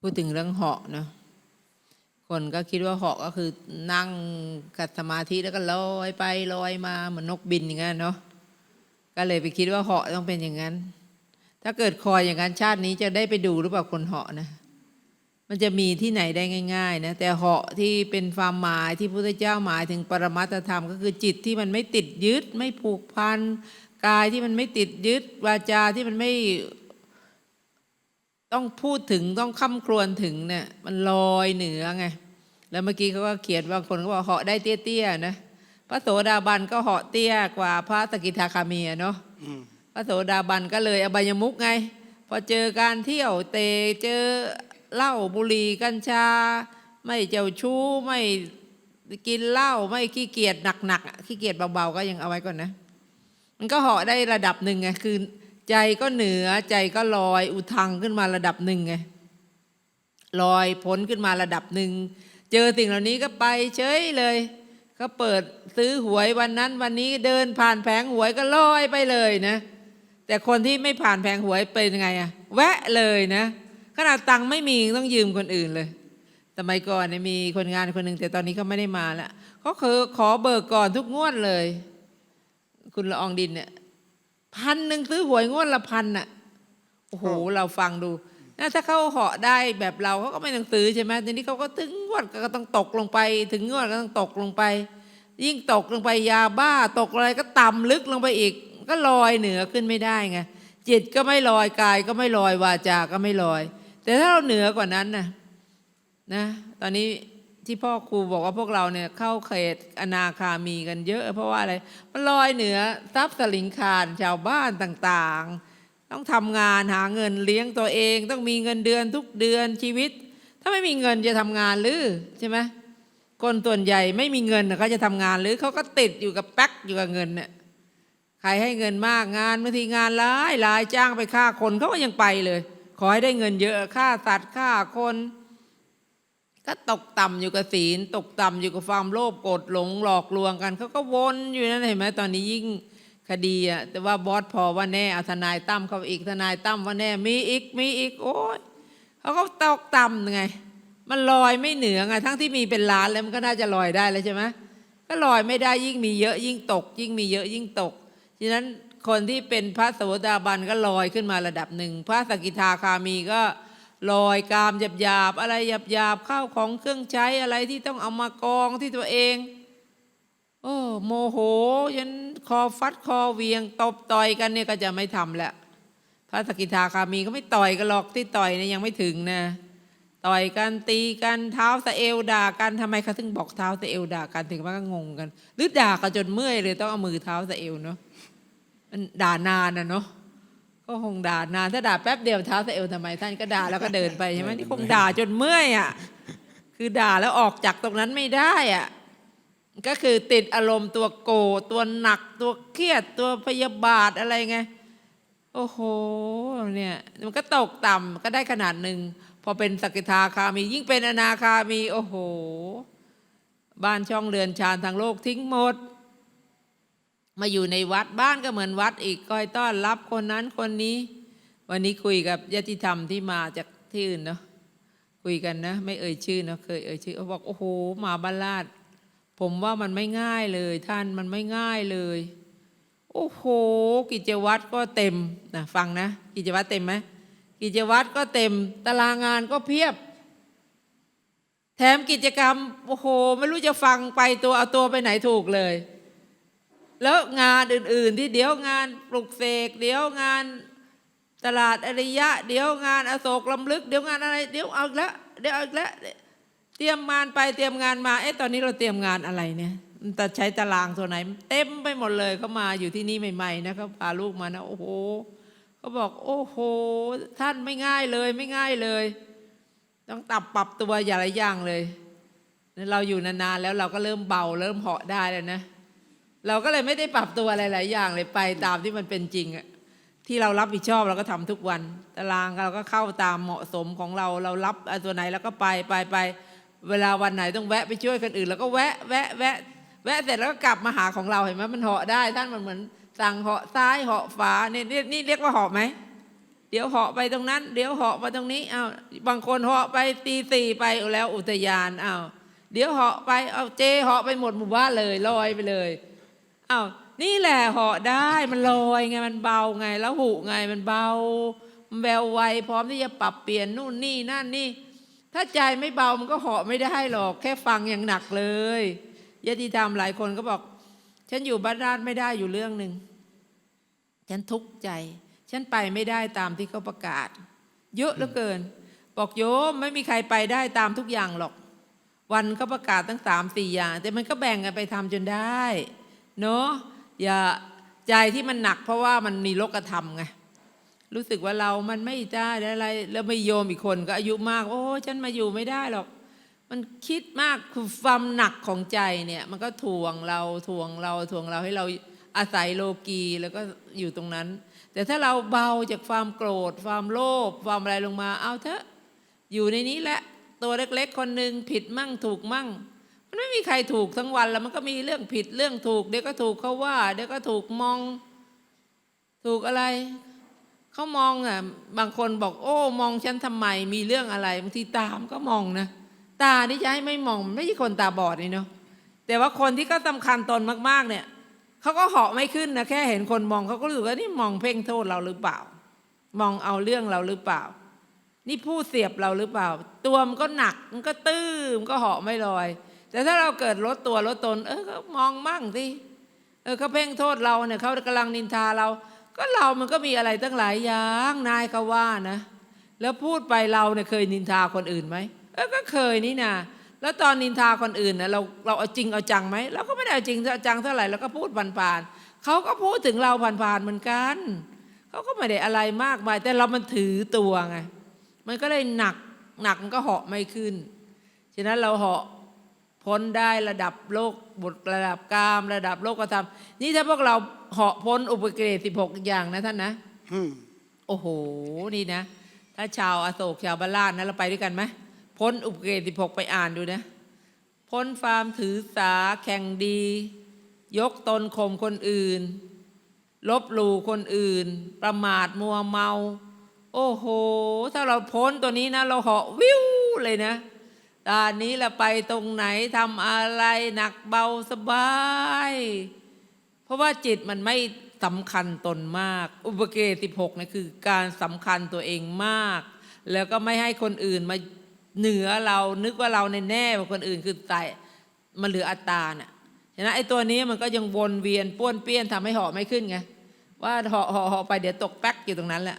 พูดถึงเรื่องเหาะเนาะคนก็คิดว่าเหาะก็คือนั่งกัดสมาธิแล้วก็ลอยไปลอยมาเหมือนนกบินอย่างนั้นเนาะก็เลยไปคิดว่าเหาะต้องเป็นอย่างนั้น ถ้าเกิดคอยอย่างนั้นชาตินี้จะได้ไปดูหรือเปล่าคนเหาะนะ มันจะมีที่ไหนได้ง่าย ๆ นะ แต่เหาะที่เป็นความหมายที่พระพุทธเจ้าหมายถึงปรมัตธรรม ก็คือจิตที่มันไม่ติดยึด ไม่ผูกพันกายที่มันไม่ติดยึดวาจาที่มันไม่ ต้องพูดถึงต้องค้ำครวญถึงเนี่ยมันลอยเหนือไงแล้วเมื่อกี้เขาก็เขียนบางคนก็บอกเหาะได้เตี้ยๆนะพระโสดาบันก็เหาะเตี้ยกว่าพระสกิทาคามีอะเนาะอืมพระโสดาบันก็เลยอบายมุกไง พอเจอการเที่ยวเตะเจอเหล้าบุหรี่กัญชา ไม่เจ้าชู้ไม่กินเหล้าไม่ขี้เกียจหนักๆอะขี้เกียจเบาๆก็ยังเอาไว้ก่อนนะ มันก็เหาะได้ระดับหนึ่งไงคือ ใจก็เหนือใจก็ลอยอุทังขึ้นมาระดับหนึ่งไงลอยพ้นขึ้นมาระดับหนึ่ง เจอสิ่งเหล่านี้ก็ไปเฉยเลย ก็เปิดซื้อหวยวันนั้นวันนี้เดินผ่านแผงหวยก็ลอยไปเลยนะ แต่คนที่ไม่ผ่านแผงหวยเป็นยังไงอะแวะเลยนะ ขนาดตังค์ไม่มีต้องยืมคนอื่นเลยสมัยก่อนเนี่ยมีคนงานคนหนึ่งแต่ตอนนี้เขาไม่ได้มาแล้วเขาคือขอเบิกก่อนทุกงวดเลย คุณละอองดินเนี่ย พันหนึ่งซื้อหวยงวดละพันน่ะโอ้โหเราฟังดูนะถ้าเขาเหาะได้แบบเราเขาก็ไม่ต้องซื้อใช่ไหมทีนี้เขาก็ถึงงวดก็ต้องตกลงไป ถึงงวดก็ต้องตกลงไป ยิ่งตกลงไปยาบ้าตกอะไรก็ต่ำลึกลงไปอีก ก็ลอยเหนือขึ้นไม่ได้ไงจิตก็ไม่ลอยกายก็ไม่ลอยวาจาก็ไม่ลอย แต่ถ้าเราเหนือกว่านั้นนะนะ ตอนนี้ ที่พ่อครูบอกว่าพวกเราเนี่ยเข้าเขตอนาคามีกันเยอะ เพราะว่าอะไรมันลอยเหนือทรัพย์สลิงคารชาวบ้านต่างๆ ต้องทำงานหาเงินเลี้ยงตัวเอง ต้องมีเงินเดือนทุกเดือนชีวิต ถ้าไม่มีเงินจะทำงานหรือใช่ไหมคนส่วนใหญ่ไม่มีเงินเขาจะทำงานหรือเขาก็ติดอยู่กับแป๊กอยู่กับเงินเนี่ยใครให้เงินมากงานบางทีงานร้ายรายจ้างไปฆ่าคนเขาก็ยังไปเลย ขอให้ได้เงินเยอะฆ่าสัตว์ฆ่าคน ก็ตกต่ำอยู่กับศีล ตกต่ำอยู่กับความโลภโกรธหลงหลอกลวงกันเขาก็วนอยู่นั่นเห็นไหมตอนนี้ยิ่งคดีอะแต่ว่าบอสพอว่าแน่เอาทนายตั้มเขาอีกทนายตั้มว่าแน่มีอีกมีอีกโอ้ยเขาก็ตกต่ำไง มันลอยไม่เหนือไงทั้งที่มีเป็นล้านแล้วมันก็น่าจะลอยได้แล้วใช่ไหมก็ลอยไม่ได้ยิ่งมีเยอะยิ่งตก ยิ่งมีเยอะยิ่งตกฉะนั้นคนที่เป็นพระโสดาบันก็ลอยขึ้นมาระดับหนึ่งพระสกิทาคามีก็ ลอยกามหยาบหยาบอะไรหยาบหยาบข้าวของเครื่องใช้อะไรที่ต้องเอามากองที่ตัวเอง โอ้โมโหยันคอฟัดคอเวียงตบต่อยกันเนี่ยก็จะไม่ทำแล้วพระสกิทาคามีก็ไม่ต่อยกันหรอกที่ต่อยเนี่ยยังไม่ถึงนะต่อยกันตีกันเท้าสะเอวด่ากันทำไมเขาถึงบอกเท้าสะเอวด่ากันถึงว่าก็งงกัน หรือด่ากันจนเมื่อยเลยต้องเอามือเท้าสะเอวเนาะมันด่านานนะเนาะ ก็คงด่านานถ้าด่าแป๊บเดียวเท้าสะเอวทำไมท่านก็ด่าแล้วก็เดินไปใช่ไหมนี่คงด่าจนเมื่อยอะคือด่าแล้วออกจากตรงนั้นไม่ได้อะก็คือติดอารมณ์ตัวโกรธตัวหนักตัวเครียดตัวพยาบาทอะไรไงโอ้โหเนี่ยมันก็ตกต่ำก็ได้ขนาดหนึ่งพอเป็นสกิทาคามี ยิ่งเป็นอนาคามี โอ้โห บ้านช่องเรือนชานทางโลกทิ้งหมด มาอยู่ในวัดบ้านก็เหมือนวัดอีกคอยต้อนรับคนนั้นคนนี้ วันนี้คุยกับญาติธรรมที่มาจากที่อื่นเนาะคุยกันนะ ไม่เอ่ยชื่อเนาะเคยเอ่ยชื่อเขาบอกโอ้โหมาบ้านลาด ผมว่ามันไม่ง่ายเลย ท่านมันไม่ง่ายเลย โอ้โห กิจวัตรก็เต็มนะฟังนะ กิจวัตรเต็มไหมกิจวัตรก็เต็มตารางงานก็เพียบ แถมกิจกรรมโอ้โห ไม่รู้จะฟังไปตัวเอาตัวไปไหนถูกเลย แล้วงานอื่น ๆ ที่เดี๋ยวงานปลุกเสกเดี๋ยวงานตลาดอริยะ เดี๋ยวงานอโศกลำลึก เดี๋ยวงานอะไรเดี๋ยวเอาแล้วเดี๋ยวเอาแล้วเตรียมงานไปเตรียมงานมาเอ๊ะตอนนี้เราเตรียมงานอะไรเนี่ยมันจะใช้ตารางตัวไหน เต็มไปหมดเลยเขามาอยู่ที่นี่ใหม่ๆนะเขาพาลูกมานะโอ้โหเขาบอก โอ้โห ท่านไม่ง่ายเลยไม่ง่ายเลย ต้องตับปรับตัวอย่างไรอย่างเลยเราอยู่นานๆแล้วเราก็เริ่มเบาเริ่มเหาะได้แล้วนะ เราก็เลยไม่ได้ปรับตัวอะไรหลายอย่างเลยไปตามที่มันเป็นจริงอะที่เรารับผิดชอบเราก็ทำทุกวัน ตารางเราก็เข้าตามเหมาะสมของเราเรารับตัวไหนเราก็ไปไปไปเวลาวันไหนต้องแวะไปช่วยคนอื่นเราก็แวะแวะแวะแวะเสร็จแล้วก็กลับมาหาของเราเห็นไหมมันเหาะได้ ท่านมันเหมือนสั่งเหาะซ้ายเหาะฝาเนี่ยนี่เรียกว่าเหาะไหมเดี๋ยวเหาะไปตรงนั้น เดี๋ยวเหาะไปตรงนี้อ้าวบางคนเหาะไปตีสี่ไปแล้วอุทยานอ้าวเดี๋ยวเหาะไปเอาเจเหาะไปหมดหมู่บ้านเลยลอยไปเลย อ้าวนี่แหละเหาะได้มันลอยไงมันเบาไง แล้วหูไงมันเบามันแววไวพร้อมที่จะปรับเปลี่ยนนู่นนี่นั่นนี่ ถ้าใจไม่เบามันก็เหาะไม่ได้หรอก แค่ฟังอย่างหนักเลยญาติธรรมหลายคนก็บอก ฉันอยู่บ้านราชไม่ได้อยู่เรื่องหนึ่งฉันทุกข์ใจ ฉันไปไม่ได้ตามที่เขาประกาศ เยอะเหลือเกิน บอกโยมไม่มีใครไปได้ตามทุกอย่างหรอก วันเขาประกาศตั้งสามสี่อย่าง แต่มันก็แบ่งกันไปทำจนได้ เนาะอย่าใจที่มันหนักเพราะว่ามันมีโลกธรรมไงรู้สึกว่าเรามันไม่ได้อะไรแล้วไม่โยมอีกคนก็อายุมาก โอ้ฉันมาอยู่ไม่ได้หรอก มันคิดมากคือความหนักของใจเนี่ย มันก็ทวงเราทวงเราทวงเราให้เราอาศัยโลกีแล้วก็อยู่ตรงนั้น แต่ถ้าเราเบาจากความโกรธ ความโลภความอะไรลงมาเอาเถอะอยู่ในนี้แหละตัวเล็กๆคนหนึ่งผิดมั่งถูกมั่ง มันไม่มีใครถูกทั้งวันแล้วมันก็มีเรื่องผิดเรื่องถูก เดี๋ยวก็ถูกเขาว่า เดี๋ยวก็ถูกมอง ถูกอะไรเขามองอะ บางคนบอก โอ้ มองฉันทำไมมีเรื่องอะไรบางทีตามก็มองนะตาที่จะให้ไม่มองไม่ใช่คนตาบอดนี่เนาะแต่ว่าคนที่ก็สำคัญตนมากๆ เนี่ยเขาก็เหาะไม่ขึ้นนะแค่เห็นคนมองเขาก็รู้สึกว่านี่มองเพ่งโทษเราหรือเปล่า มองเอาเรื่องเราหรือเปล่า นี่พูดเสียบเราหรือเปล่า ตัวมันก็หนักมันก็ตื้อมันก็เหาะไม่ลอย แต่ถ้าเราเกิดลดตัวลดตน เออก็มองมั่งสิเออเขาเพ่งโทษเราเนี่ยเขากำลังนินทาเรา ก็เรามันก็มีอะไรตั้งหลายอย่างนายเขาว่านะ แล้วพูดไปเราเนี่ยเคยนินทาคนอื่นไหมเออก็เคยนี่นะแล้วตอนนินทาคนอื่นนะเราเราเอาจริงเอาจังไหมเราก็ไม่ได้เอาจริงเอาจังเท่าไหร่เราก็พูดผ่านๆเขาก็พูดถึงเราผ่านๆเหมือนกันเขาก็ไม่ได้อะไรมากมาย แต่เรามันถือตัวไงมันก็เลยหนักหนักมันก็เหาะไม่ขึ้นฉะนั้นเราเหาะ พ้นได้ระดับโลกบทระดับกาม ระดับโลกธรรมนี่ถ้าพวกเราเหาะพ้นอุปกิเลสสิบหกอย่างนะท่านนะอืมโอ้โหนี่นะ ถ้าชาวอโศกชาวบาลานนะเราไปด้วยกันไหมพ้นอุปกิเลสสิบหกไปอ่านดูนะพ้นความถือสาแข่งดี ยกตนข่มคนอื่น ลบหลู่คนอื่น ประมาทมัวเมา โอ้โห ถ้าเราพ้นตัวนี้นะ เราเหาะวิวเลยนะ ตอนนี้เราไปตรงไหนทำอะไรหนักเบาสบาย เพราะว่าจิตมันไม่สำคัญตนมาก อุปเกติหกเนี่ยคือการสำคัญตัวเองมาก แล้วก็ไม่ให้คนอื่นมาเหนือเรานึกว่าเราในแน่กว่าคนอื่นคือแต่มันเหลืออัตตาน่ะฉะนั้นไอ้ตัวนี้มันก็ยังวนเวียนป้วนเปี้ยนทำให้หาะไม่ขึ้นไงว่าหาะเหาะเหาะไปเดี๋ยวตกแป๊กอยู่ตรงนั้นแหละ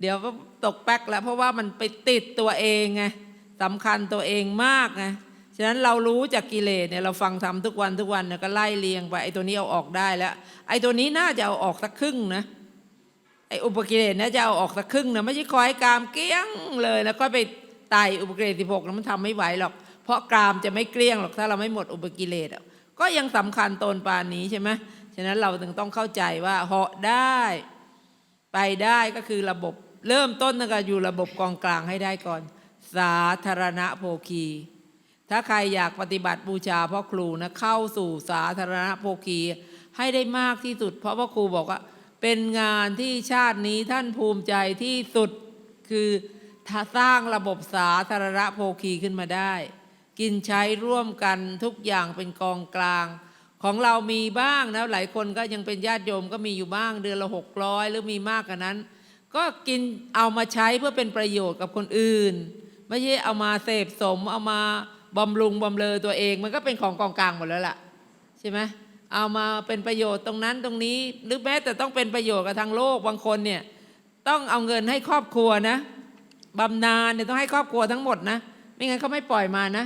เดี๋ยวก็ตกแป๊กแล้วเพราะว่ามันไปติดตัวเองไง สำคัญตัวเองมากไงฉะนั้นเรารู้จากกิเลสเนี่ยเราฟังทำทุกวันทุกวันเนี่ยก็ไล่เลียงไปไอ้ตัวนี้เอาออกได้แล้ว ไอ้ตัวนี้น่าจะเอาออกสักครึ่งนะไอ้อุปกิเลสน่าจะเอาออกสักครึ่งนะไม่ใช่คอยกามเกลี้ยงเลยแล้วก็ไปไต่อุปกิเลสสิบหกแล้วมันทำไม่ไหวหรอก เพราะกามจะไม่เกลี้ยงหรอกถ้าเราไม่หมดอุปกิเลสก็ยังสำคัญตนปานนี้ใช่ไหมฉะนั้นเราถึงต้องเข้าใจว่าเหาะได้ ไปได้ก็คือระบบเริ่มต้นตั้งแต่อยู่ระบบกองกลางให้ได้ก่อน สาธารณโภคี ถ้าใครอยากปฏิบัติบูชาพ่อครูนะเข้าสู่สาธารณโภคี ให้ได้มากที่สุด เพราะพ่อครูบอกว่า เป็นงานที่ชาตินี้ท่านภูมิใจที่สุดคือถ้าสร้างระบบสาธารณโภคีขึ้นมาได้ กินใช้ร่วมกันทุกอย่างเป็นกองกลาง ของเรามีบ้างนะหลายคนก็ยังเป็นญาติโยมก็มีอยู่บ้างเดือนละหกร้อยหรือมีมากกว่านั้น ก็กินเอามาใช้เพื่อเป็นประโยชน์กับคนอื่น ไม่ใช่เอามาเสพสม เอามาบำรุงบำเรอตัวเอง มันก็เป็นของกองกลางหมดแล้วล่ะ ใช่ไหมเอามาเป็นประโยชน์ตรงนั้นตรงนี้ หรือแม้แต่ต้องเป็นประโยชน์กับทางโลกบางคนเนี่ยต้องเอาเงินให้ครอบครัวนะบำนาญเนี่ยต้องให้ครอบครัวทั้งหมดนะ ไม่งั้นเขาไม่ปล่อยมานะ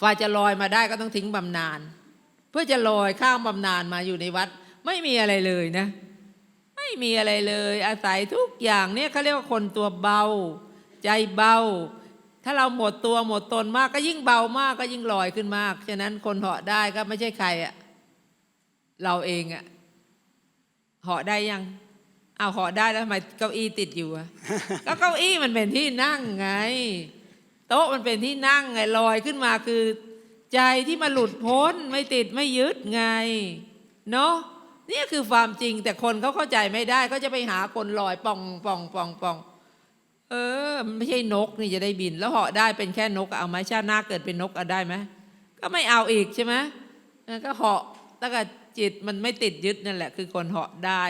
ฝ่ายจะลอยมาได้ก็ต้องทิ้งบำนาญเพื่อจะลอยข้ามบำนาญมาอยู่ในวัด ไม่มีอะไรเลยนะ ไม่มีอะไรเลย อาศัยทุกอย่างเนี่ยเขาเรียกว่าคนตัวเบา ใจเบา ถ้าเราหมดตัวหมดตนมากก็ยิ่งเบามากก็ยิ่งลอยขึ้นมาก ฉะนั้นคนเหาะได้ก็ไม่ใช่ใครอะเราเองอะเหาะได้ยังเอาเหาะได้แล้วทำไมเก้าอี้ติดอยู่อะก็เก้าอี้มันเป็นที่นั่งไง โต๊ะมันเป็นที่นั่งไงลอยขึ้นมาคือ ใจที่มาหลุดพ้นไม่ติดไม่ยึดไงเนาะนี่คือความจริงแต่คนเขาเข้าใจไม่ได้เขาจะไปหาคนลอยป่องป่องป่องป่อง เออมันไม่ใช่นกนี่จะได้บิน แล้วเหาะได้เป็นแค่นกเอาไหมชาติหน้าเกิดเป็นนกเอาได้ไหมก็ไม่เอาอีกใช่ไหมก็เหาะแล้วก็จิตมันไม่ติดยึดนั่นแหละ คือคนเหาะได้